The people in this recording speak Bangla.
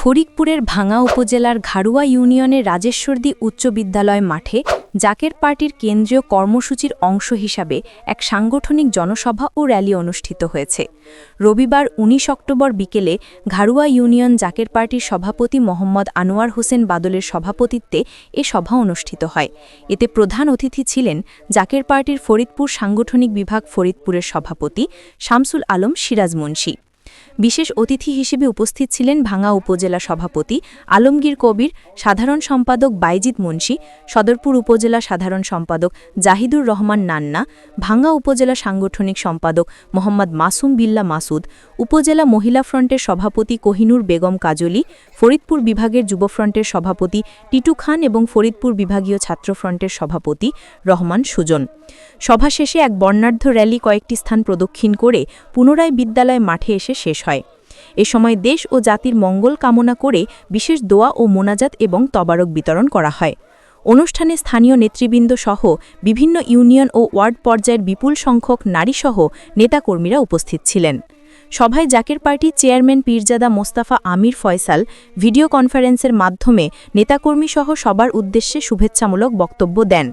ফরিকপুরের ভাঙা উপজেলার ঘাড়ুয়া ইউনিয়নের রাজেশ্বরদী উচ্চ বিদ্যালয় মাঠে জাকের পার্টির কেন্দ্রীয় কর্মসূচির অংশ হিসাবে এক সাংগঠনিক জনসভা ও র্যালি অনুষ্ঠিত হয়েছে। রবিবার ১৯ অক্টোবর বিকেলে ঘাড়ুয়া ইউনিয়ন জাকের পার্টির সভাপতি মোহাম্মদ আনোয়ার হোসেন বাদলের সভাপতিত্বে এ সভা অনুষ্ঠিত হয়। এতে প্রধান অতিথি ছিলেন জাকের পার্টির ফরিদপুর সাংগঠনিক বিভাগ ফরিদপুরের সভাপতি শামসুল আলম সিরাজ মুন্সি। বিশেষ অতিথি হিসেবে উপস্থিত ছিলেন ভাঙা উপজেলা সভাপতি আলমগীর কবির, সাধারণ সম্পাদক বাইজিদ মুন্সি, সদরপুর উপজেলা সাধারণ সম্পাদক জাহিদুর রহমান নান্না, ভাঙ্গা উপজেলা সাংগঠনিক সম্পাদক মোহাম্মদ মাসুম বিল্লা মাসুদ, উপজেলা মহিলা ফ্রন্টের সভাপতি কোহিনুর বেগম কাজলি, ফরিদপুর বিভাগের যুব ফ্রন্টের সভাপতি টিটু খান এবং ফরিদপুর বিভাগীয় ছাত্র ফ্রন্টের সভাপতি রহমান সুজন। সভা শেষে এক বর্ণাঢ্য র্যালি কয়েকটি স্থান প্রদক্ষিণ করে পুনরায় বিদ্যালয় মাঠে এসে শেষ হয়। এ সময় দেশ ও জাতির মঙ্গল কামনা করে বিশেষ দোয়া ও মোনাজাত এবং তবারক বিতরণ করা হয়। অনুষ্ঠানে স্থানীয় নেতৃবৃন্দ সহ বিভিন্ন ইউনিয়ন ও ওয়ার্ড পর্যায়ের বিপুল সংখ্যক নারীসহ নেতাকর্মীরা উপস্থিত ছিলেন। সভায় জাকের পার্টির চেয়ারম্যান পীরজাদা মোস্তাফা আমির ফয়সাল ভিডিও কনফারেন্সের মাধ্যমে নেতাকর্মীসহ সবার উদ্দেশ্যে শুভেচ্ছামূলক বক্তব্য দেন।